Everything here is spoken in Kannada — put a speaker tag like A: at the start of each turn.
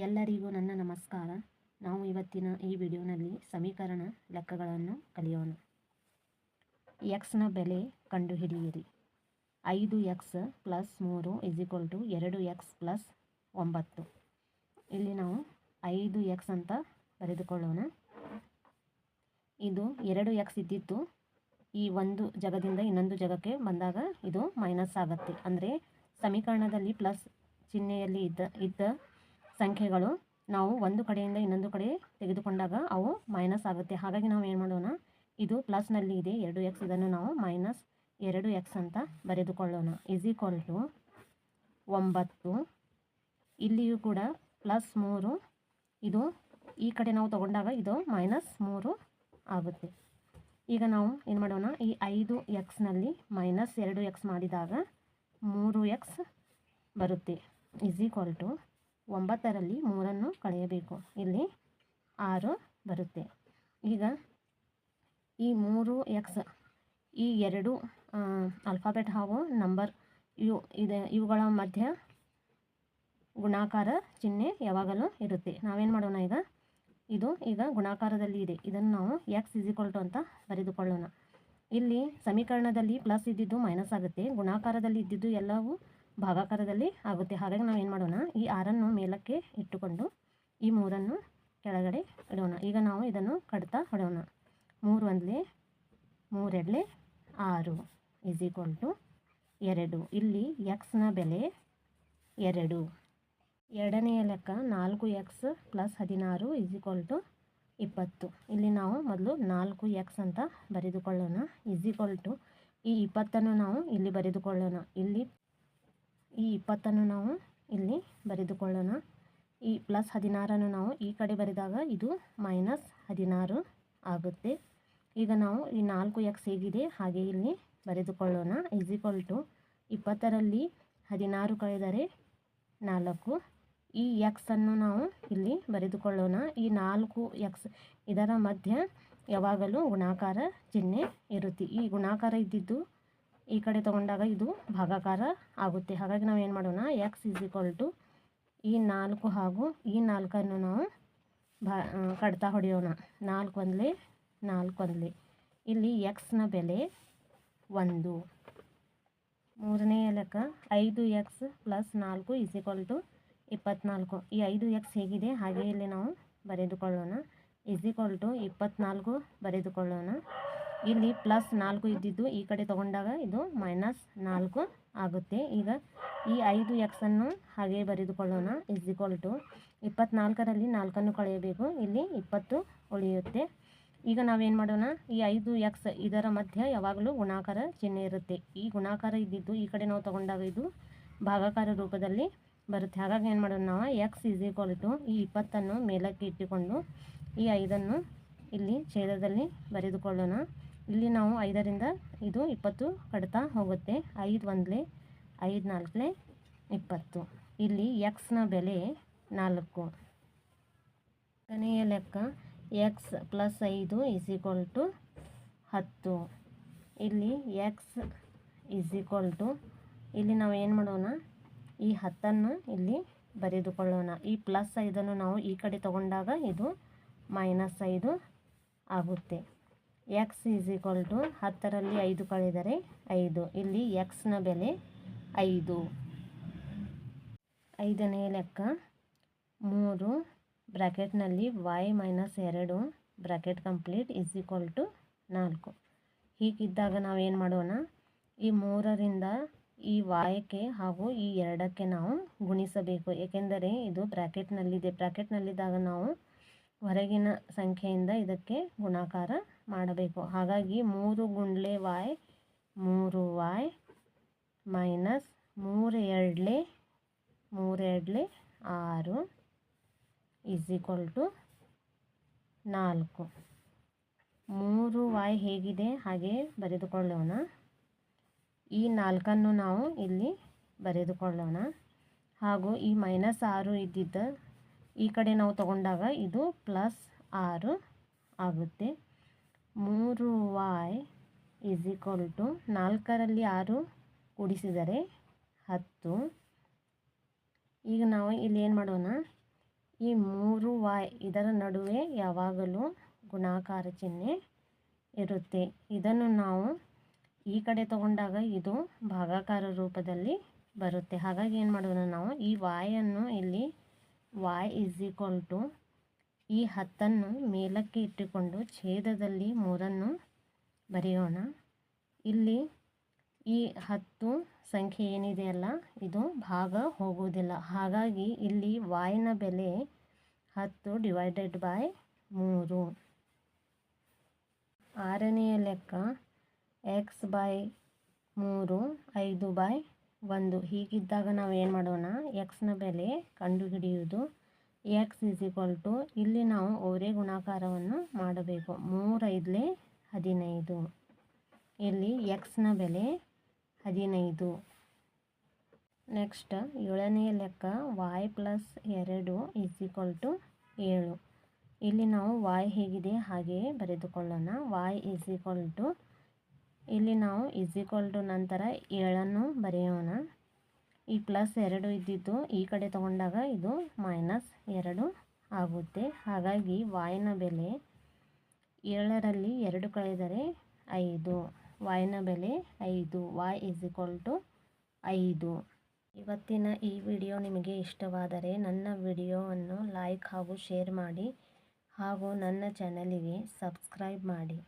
A: ಎಲ್ಲರಿಗೂ ನನ್ನ ನಮಸ್ಕಾರ. ನಾವು ಇವತ್ತಿನ ಈ ವಿಡಿಯೋನಲ್ಲಿ ಸಮೀಕರಣ ಲೆಕ್ಕಗಳನ್ನು ಕಲಿಯೋಣ. ಎಕ್ಸ್ನ ಬೆಲೆ ಕಂಡುಹಿಡಿಯಿರಿ. ಐದು ಎಕ್ಸ್ ಪ್ಲಸ್ ಮೂರು ಇಸ್ ಈಕ್ವಲ್ ಟು ಎರಡು ಎಕ್ಸ್ ಪ್ಲಸ್ ಒಂಬತ್ತು. ಇಲ್ಲಿ ನಾವು ಐದು ಎಕ್ಸ್ ಅಂತ ಬರೆದುಕೊಳ್ಳೋಣ. ಇದು ಎರಡು ಎಕ್ಸ್ ಇದ್ದಿತ್ತು ಈ ಒಂದು ಜಗದಿಂದ ಇನ್ನೊಂದು ಜಗಕ್ಕೆ ಬಂದಾಗ ಇದು ಮೈನಸ್ ಆಗುತ್ತೆ. ಅಂದರೆ ಸಮೀಕರಣದಲ್ಲಿ ಪ್ಲಸ್ ಚಿಹ್ನೆಯಲ್ಲಿ ಇದ್ದ ಇದ್ದ ಸಂಖ್ಯೆಗಳು ನಾವು ಒಂದು ಕಡೆಯಿಂದ ಇನ್ನೊಂದು ಕಡೆ ತೆಗೆದುಕೊಂಡಾಗ ಅವು ಮೈನಸ್ ಆಗುತ್ತೆ. ಹಾಗಾಗಿ ನಾವು ಏನು ಮಾಡೋಣ? ಇದು ಪ್ಲಸ್ನಲ್ಲಿ ಇದೆ. ಎರಡು ಎಕ್ಸ್ ಇದನ್ನು ನಾವು ಮೈನಸ್ ಎರಡು ಎಕ್ಸ್ ಅಂತ ಬರೆದುಕೊಳ್ಳೋಣ. ಇಸ್ ಈಕ್ವಲ್ ಟು ಒಂಬತ್ತು. ಇಲ್ಲಿಯೂ ಕೂಡ ಪ್ಲಸ್ ಮೂರು. ಇದು ಈ ಕಡೆ ನಾವು ತಗೊಂಡಾಗ ಇದು ಮೈನಸ್ ಮೂರು ಆಗುತ್ತೆ. ಈಗ ನಾವು ಏನು ಮಾಡೋಣ? ಈ ಐದು ಎಕ್ಸ್ನಲ್ಲಿ ಮೈನಸ್ ಎರಡು ಎಕ್ಸ್ ಮಾಡಿದಾಗ ಮೂರು ಎಕ್ಸ್ ಬರುತ್ತೆ. ಇಸ್ ಈಕ್ವಲ್ ಟು ಒಂಬತ್ತರಲ್ಲಿ ಮೂರನ್ನು ಕಳೆಯಬೇಕು. ಇಲ್ಲಿ ಆರು ಬರುತ್ತೆ. ಈಗ ಈ ಮೂರು ಎಕ್ಸ್ ಈ ಎರಡು ಅಲ್ಫಾಬೆಟ್ ಹಾಗೂ ನಂಬರ್ ಇವು ಇದೆ, ಇವುಗಳ ಮಧ್ಯ ಗುಣಾಕಾರ ಚಿಹ್ನೆ ಯಾವಾಗಲೂ ಇರುತ್ತೆ. ನಾವೇನು ಮಾಡೋಣ ಈಗ? ಇದು ಈಗ ಗುಣಾಕಾರದಲ್ಲಿ ಇದೆ. ಇದನ್ನು ನಾವು ಎಕ್ಸ್ ಟು ಅಂತ ಬರೆದುಕೊಳ್ಳೋಣ. ಇಲ್ಲಿ ಸಮೀಕರಣದಲ್ಲಿ ಪ್ಲಸ್ ಇದ್ದಿದ್ದು ಮೈನಸ್ ಆಗುತ್ತೆ. ಗುಣಾಕಾರದಲ್ಲಿ ಇದ್ದಿದ್ದು ಎಲ್ಲವೂ ಭಾಗಾಕಾರದಲ್ಲಿ ಆಗುತ್ತೆ. ಹಾಗಾಗಿ ನಾವು ಏನು ಮಾಡೋಣ, ಈ ಆರನ್ನು ಮೇಲಕ್ಕೆ ಇಟ್ಟುಕೊಂಡು ಈ ಮೂರನ್ನು ಕೆಳಗಡೆ ಇಡೋಣ. ಈಗ ನಾವು ಇದನ್ನು ಕಡ್ತಾ ಹೊಡೋಣ ಮೂರು ಒಂದಲೇ ಮೂರೆಡಲೆ ಆರು ಇಸ್ ಈಕ್ವಲ್ ಟು ಎರಡು. ಇಲ್ಲಿ ಎಕ್ಸ್ನ ಬೆಲೆ ಎರಡು. ಎರಡನೆಯ ಲೆಕ್ಕ ನಾಲ್ಕು ಎಕ್ಸ್ ಪ್ಲಸ್ ಹದಿನಾರು ಇಸ್ ಈಕ್ವಲ್ ಟು ಇಪ್ಪತ್ತು. ಇಲ್ಲಿ ನಾವು ಮೊದಲು ನಾಲ್ಕು ಎಕ್ಸ್ ಅಂತ ಬರೆದುಕೊಳ್ಳೋಣ. ಇಸ್ ಈಕ್ವಲ್ ಟು ಈ ಇಪ್ಪತ್ತನ್ನು ನಾವು ಇಲ್ಲಿ ಬರೆದುಕೊಳ್ಳೋಣ. ಇಲ್ಲಿ ಈ ಇಪ್ಪತ್ತನ್ನು ನಾವು ಇಲ್ಲಿ ಬರೆದುಕೊಳ್ಳೋಣ. ಈ ಪ್ಲಸ್ ಹದಿನಾರನ್ನು ನಾವು ಈ ಕಡೆ ಬರೆದಾಗ ಇದು ಮೈನಸ್ ಹದಿನಾರು ಆಗುತ್ತೆ. ಈಗ ನಾವು ಈ ನಾಲ್ಕು ಎಕ್ಸ್ ಹೇಗಿದೆ ಹಾಗೆ ಇಲ್ಲಿ ಬರೆದುಕೊಳ್ಳೋಣ. ಈಸ್ ಈಕ್ವಲ್ ಟು ಇಪ್ಪತ್ತರಲ್ಲಿ ಹದಿನಾರು ಕಳೆದರೆ ನಾಲ್ಕು. ಈ ಎಕ್ಸನ್ನು ನಾವು ಇಲ್ಲಿ ಬರೆದುಕೊಳ್ಳೋಣ. ಈ ನಾಲ್ಕು ಎಕ್ಸ್ ಇದರ ಮಧ್ಯ ಯಾವಾಗಲೂ ಗುಣಾಕಾರ ಚಿಹ್ನೆ ಇರುತ್ತೆ. ಈ ಗುಣಾಕಾರ ಇದ್ದಿದ್ದು ಈ ಕಡೆ ತಗೊಂಡಾಗ ಇದು ಭಾಗಾಕಾರ ಆಗುತ್ತೆ. ಹಾಗಾಗಿ ನಾವು ಏನು ಮಾಡೋಣ ಎಕ್ಸ್ ಈಸ್ ಈಕ್ವಲ್ ಟು ಈ ನಾಲ್ಕು ಹಾಗೂ ಈ ನಾಲ್ಕನ್ನು ನಾವು ಭಾ ಕಡ್ತಾ ಹೊಡೆಯೋಣ. ನಾಲ್ಕು ಒಂದಲೇ ನಾಲ್ಕು ಒಂದಲೇ ಇಲ್ಲಿ ಎಕ್ಸ್ನ ಬೆಲೆ ಒಂದು. ಮೂರನೆಯ ಲೆಕ್ಕ ಐದು ಎಕ್ಸ್ ಪ್ಲಸ್ ನಾಲ್ಕು ಈಸ್ ಈಕ್ವಲ್ ಟು ಇಪ್ಪತ್ನಾಲ್ಕು. ಈ ಐದು ಎಕ್ಸ್ ಹೇಗಿದೆ? ಹಾಗೆ ಇಲ್ಲಿ ನಾವು ಬರೆದುಕೊಳ್ಳೋಣ. ಇಸ್ ಈಕ್ವಲ್ ಟು ಇಪ್ಪತ್ನಾಲ್ಕು ಬರೆದುಕೊಳ್ಳೋಣ. ಇಲ್ಲಿ ಪ್ಲಸ್ ನಾಲ್ಕು ಇದ್ದಿದ್ದು ಈ ಕಡೆ ತಗೊಂಡಾಗ ಇದು ಮೈನಸ್ ನಾಲ್ಕು ಆಗುತ್ತೆ. ಈಗ ಈ ಐದು ಎಕ್ಸನ್ನು ಹಾಗೆ ಬರೆದುಕೊಳ್ಳೋಣ. ಇಸ್ ಈಕ್ವಲ್ ಟು ಇಪ್ಪತ್ನಾಲ್ಕರಲ್ಲಿ ನಾಲ್ಕನ್ನು ಕಳೆಯಬೇಕು. ಇಲ್ಲಿ ಇಪ್ಪತ್ತು ಉಳಿಯುತ್ತೆ. ಈಗ ನಾವೇನು ಮಾಡೋಣ? ಈ ಐದು ಎಕ್ಸ್ ಇದರ ಮಧ್ಯ ಯಾವಾಗಲೂ ಗುಣಾಕಾರ ಚಿಹ್ನೆ ಇರುತ್ತೆ. ಈ ಗುಣಾಕಾರ ಇದ್ದಿದ್ದು ಈ ಕಡೆ ನಾವು ತಗೊಂಡಾಗ ಇದು ಭಾಗಾಕಾರ ರೂಪದಲ್ಲಿ ಬರುತ್ತೆ. ಹಾಗಾಗಿ ಏನು ಮಾಡೋಣ ನಾವು? ಎಕ್ಸ್ ಇಸ್ ಈಕ್ವಲ್ ಟು ಈ ಇಪ್ಪತ್ತನ್ನು ಮೇಲಕ್ಕೆ ಇಟ್ಟುಕೊಂಡು ಈ ಐದನ್ನು ಇಲ್ಲಿ ಛೇದದಲ್ಲಿ ಬರೆದುಕೊಳ್ಳೋಣ. ಇಲ್ಲಿ ನಾವು ಐದರಿಂದ ಇದು ಇಪ್ಪತ್ತು ಕಡ್ತಾ ಹೋಗುತ್ತೆ. ಐದು ಒಂದಲೇ, ಐದು ನಾಲ್ಕಲೇ, ಇಪ್ಪತ್ತು. ಇಲ್ಲಿ ಎಕ್ಸ್ನ ಬೆಲೆ ನಾಲ್ಕು. ಕೊನೆಯ ಲೆಕ್ಕ ಎಕ್ಸ್ ಪ್ಲಸ್ ಐದು ಇಸ್ ಈಕ್ವಲ್ ಟು ಹತ್ತು. ಇಲ್ಲಿ ಎಕ್ಸ್ ಇಸ್ ಈಕ್ವಲ್ ಟು ಇಲ್ಲಿ ನಾವು ಏನು ಮಾಡೋಣ? ಈ ಹತ್ತನ್ನು ಇಲ್ಲಿ ಬರೆದುಕೊಳ್ಳೋಣ. ಈ ಪ್ಲಸ್ ಐದನ್ನು ನಾವು ಈ ಕಡೆ ತಗೊಂಡಾಗ ಇದು ಮೈನಸ್ ಐದು ಆಗುತ್ತೆ. ಎಕ್ಸ್ ಈಸ್ ಈಕ್ವಲ್ ಟು ಹತ್ತರಲ್ಲಿ ಐದು ಕಳೆದರೆ ಐದು. ಇಲ್ಲಿ ಎಕ್ಸ್ನ ಬೆಲೆ ಐದು. ಐದನೇ ಲೆಕ್ಕ. ಮೂರು ಬ್ರ್ಯಾಕೆಟ್ನಲ್ಲಿ ವೈ ಮೈನಸ್ ಎರಡು bracket complete is equal to ನಾಲ್ಕು. ಹೀಗಿದ್ದಾಗ ನಾವೇನು ಮಾಡೋಣ? ಈ ಮೂರರಿಂದ ಈ ವಾಯಕ್ಕೆ ಹಾಗೂ ಈ ಎರಡಕ್ಕೆ ನಾವು ಗುಣಿಸಬೇಕು. ಏಕೆಂದರೆ ಇದು ಬ್ರ್ಯಾಕೆಟ್ನಲ್ಲಿದೆ ಬ್ರ್ಯಾಕೆಟ್ನಲ್ಲಿದ್ದಾಗ ನಾವು ಹೊರಗಿನ ಸಂಖ್ಯೆಯಿಂದ ಇದಕ್ಕೆ ಗುಣಾಕಾರ ಮಾಡಬೇಕು. ಹಾಗಾಗಿ ಮೂರು ಗುಂಡ್ಲೆ ವಾಯ್ ಮೂರು ವಾಯ್ ಮೈನಸ್ ಮೂರು ಎರಡ್ಲೆ ಮೂರು ಎರಡ್ಲೆ ಆರು ಈಸ್ ಈಕ್ವಲ್ ಟು ನಾಲ್ಕು. ಮೂರು ವಾಯ್ ಹೇಗಿದೆ? ಹಾಗೆ ಬರೆದುಕೊಳ್ಳೋಣ. ಈ ನಾಲ್ಕನ್ನು ನಾವು ಇಲ್ಲಿ ಬರೆದುಕೊಳ್ಳೋಣ. ಹಾಗೂ ಈ ಮೈನಸ್ ಆರು ಇದ್ದಿದ್ದ ಈ ಕಡೆ ನಾವು ತಗೊಂಡಾಗ ಇದು ಪ್ಲಸ್ ಆರು ಆಗುತ್ತೆ. ಮೂರು ವಾಯ್ ಈಸ್ ಈಕ್ವಲ್ ಟು ನಾಲ್ಕರಲ್ಲಿ ಆರು ಕೂಡಿಸಿದರೆ ಹತ್ತು. ಈಗ ನಾವು ಇಲ್ಲಿ ಏನು ಮಾಡೋಣ? ಈ ಮೂರು ವಾಯ್ ಇದರ ನಡುವೆ ಯಾವಾಗಲೂ ಗುಣಾಕಾರ ಚಿಹ್ನೆ ಇರುತ್ತೆ. ಇದನ್ನು ನಾವು ಈ ಕಡೆ ತಗೊಂಡಾಗ ಇದು ಭಾಗಾಕಾರ ರೂಪದಲ್ಲಿ ಬರುತ್ತೆ. ಹಾಗಾಗಿ ಏನು ಮಾಡೋಣ ನಾವು? ಈ ವಾಯನ್ನು ಇಲ್ಲಿ ವಾಯ್ ಈಸ್ ಈಕ್ವಲ್ ಟು ಈ ಹತ್ತನ್ನು ಮೇಲಕ್ಕೆ ಇಟ್ಟುಕೊಂಡು ಛೇದದಲ್ಲಿ ಮೂರನ್ನು ಬರೆಯೋಣ. ಇಲ್ಲಿ ಈ ಹತ್ತು ಸಂಖ್ಯೆ ಏನಿದೆಯಲ್ಲ ಇದು ಭಾಗ ಹೋಗುವುದಿಲ್ಲ. ಹಾಗಾಗಿ ಇಲ್ಲಿ ವಾಯಿನ ಬೆಲೆ ಹತ್ತು ಡಿವೈಡೆಡ್ ಬೈ ಮೂರು. ಆರನೆಯ ಲೆಕ್ಕ ಎಕ್ಸ್ ಬೈ ಮೂರು, ಐದು ಬೈ ಒಂದು. ಹೀಗಿದ್ದಾಗ ನಾವು ಏನು ಮಾಡೋಣ ಎಕ್ಸ್ನ ಬೆಲೆ ಕಂಡುಹಿಡಿಯುವುದು. ಎಕ್ಸ್ ಇಸ್ ಈಕ್ವಲ್ ಟು ಇಲ್ಲಿ ನಾವು ಅವರೇ ಗುಣಾಕಾರವನ್ನು ಮಾಡಬೇಕು. ಮೂರೈದಲೇ ಹದಿನೈದು. ಇಲ್ಲಿ ಎಕ್ಸ್ನ ಬೆಲೆ ಹದಿನೈದು. ನೆಕ್ಸ್ಟ್ ಏಳನೇ ಲೆಕ್ಕ ವಾಯ್ ಪ್ಲಸ್ ಎರಡು ಈಸ್ ಈಕ್ವಲ್ ಟು ಏಳು. ಇಲ್ಲಿ ನಾವು ವಾಯ್ ಹೇಗಿದೆ ಹಾಗೆಯೇ ಬರೆದುಕೊಳ್ಳೋಣ. ವಾಯ್ ಈಸ್ ಈಕ್ವಲ್ ಟು ಇಲ್ಲಿ ನಾವು ಈಸ್ ಈಕ್ವಲ್ ಟು ನಂತರ ಏಳನ್ನು ಬರೆಯೋಣ. ಈ ಪ್ಲಸ್ ಎರಡು ಇದ್ದಿದ್ದು ಈ ಕಡೆ ತಗೊಂಡಾಗ ಇದು ಮೈನಸ್ ಎರಡು ಆಗುತ್ತೆ. ಹಾಗಾಗಿ ವಾಯಿನ ಬೆಲೆ ಏಳರಲ್ಲಿ ಎರಡು ಕಳೆದರೆ ಐದು. ವಾಯಿನ ಬೆಲೆ ಐದು. ವಾಯ್ ಇಸ್ ಈಕ್ವಲ್ ಟು ಐದು. ಇವತ್ತಿನ ಈ ವಿಡಿಯೋ ನಿಮಗೆ ಇಷ್ಟವಾದರೆ ನನ್ನ ವಿಡಿಯೋವನ್ನು ಲೈಕ್ ಹಾಗೂ ಶೇರ್ ಮಾಡಿ ಹಾಗೂ ನನ್ನ ಚಾನಲಿಗೆ ಸಬ್ಸ್ಕ್ರೈಬ್ ಮಾಡಿ.